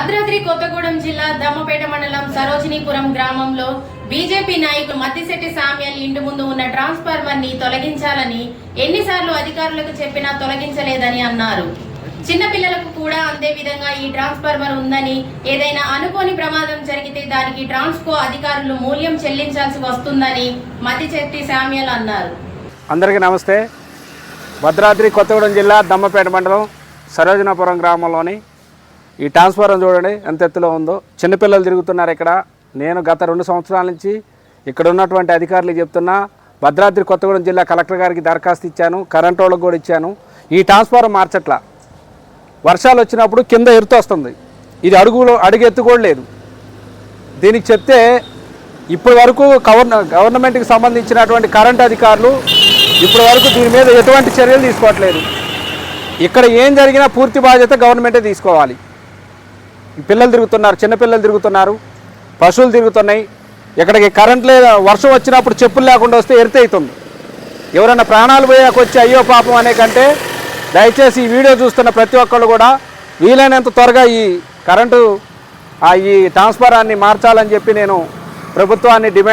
భద్రాద్రి కొత్తగూడెం జిల్లా దమ్మపేట మండలం సరోజినీపురం గ్రామంలో బీజేపీ నాయకులు మత్తిశెట్టి సామ్యాల్ ఇంటి ముందు ఉన్న ట్రాన్స్ఫార్మర్ని తొలగించాలని ఎన్నిసార్లు అధికారులకు చెప్పినా తొలగించలేదని అన్నారు. చిన్నపిల్లలకు కూడా అందే విధంగా ఈ ట్రాన్స్ఫార్మర్ ఉందని ఏదైనా అనుకోని ప్రమాదం జరిగితే దానికి ట్రాన్స్కో అధికారులు మూల్యం చెల్లించాల్సి వస్తుందని మతిశెట్టి సామ్యాల్ అన్నారు. అందరికీ నమస్తే. భద్రాద్రి కొత్తగూడెం జిల్లా దమ్మపేట మండలం సరోజనాపురం గ్రామంలోని ఈ ట్రాన్స్ఫారం చూడండి ఎంత ఎత్తులో ఉందో. చిన్నపిల్లలు తిరుగుతున్నారు ఇక్కడ. నేను గత రెండు సంవత్సరాల నుంచి ఇక్కడ ఉన్నటువంటి అధికారులు చెప్తున్నా భద్రాద్రి కొత్తగూడెం జిల్లా కలెక్టర్ గారికి దరఖాస్తు ఇచ్చాను కరెంట్ వాళ్ళకి కూడా ఇచ్చాను. ఈ ట్రాన్స్ఫారం మార్చట్లా. వర్షాలు వచ్చినప్పుడు కింద ఎరుతు వస్తుంది. ఇది అడుగులో అడుగు ఎత్తు కూడా దీనికి చెప్తే ఇప్పటి వరకు గవర్న గవర్నమెంట్కి సంబంధించినటువంటి కరెంట్ అధికారులు ఇప్పటి వరకు దీని మీద ఎటువంటి చర్యలు తీసుకోవట్లేదు. ఇక్కడ ఏం జరిగినా పూర్తి బాధ్యత గవర్నమెంటే తీసుకోవాలి. పిల్లలు తిరుగుతున్నారు చిన్నపిల్లలు తిరుగుతున్నారు పశువులు తిరుగుతున్నాయి. ఇక్కడికి కరెంట్ లేదా వర్షం వచ్చినప్పుడు చెప్పులు లేకుండా వస్తే ఎరిత అవుతుంది ఎవరైనా ప్రాణాలు పోయాకొచ్చి అయ్యో పాపం అనే కంటే దయచేసి ఈ వీడియో చూస్తున్న ప్రతి ఒక్కళ్ళు కూడా వీలైనంత త్వరగా ఈ కరెంటు ఆ ఈ ట్రాన్స్ఫారాన్ని మార్చాలని చెప్పి నేను ప్రభుత్వాన్ని డిమాండ్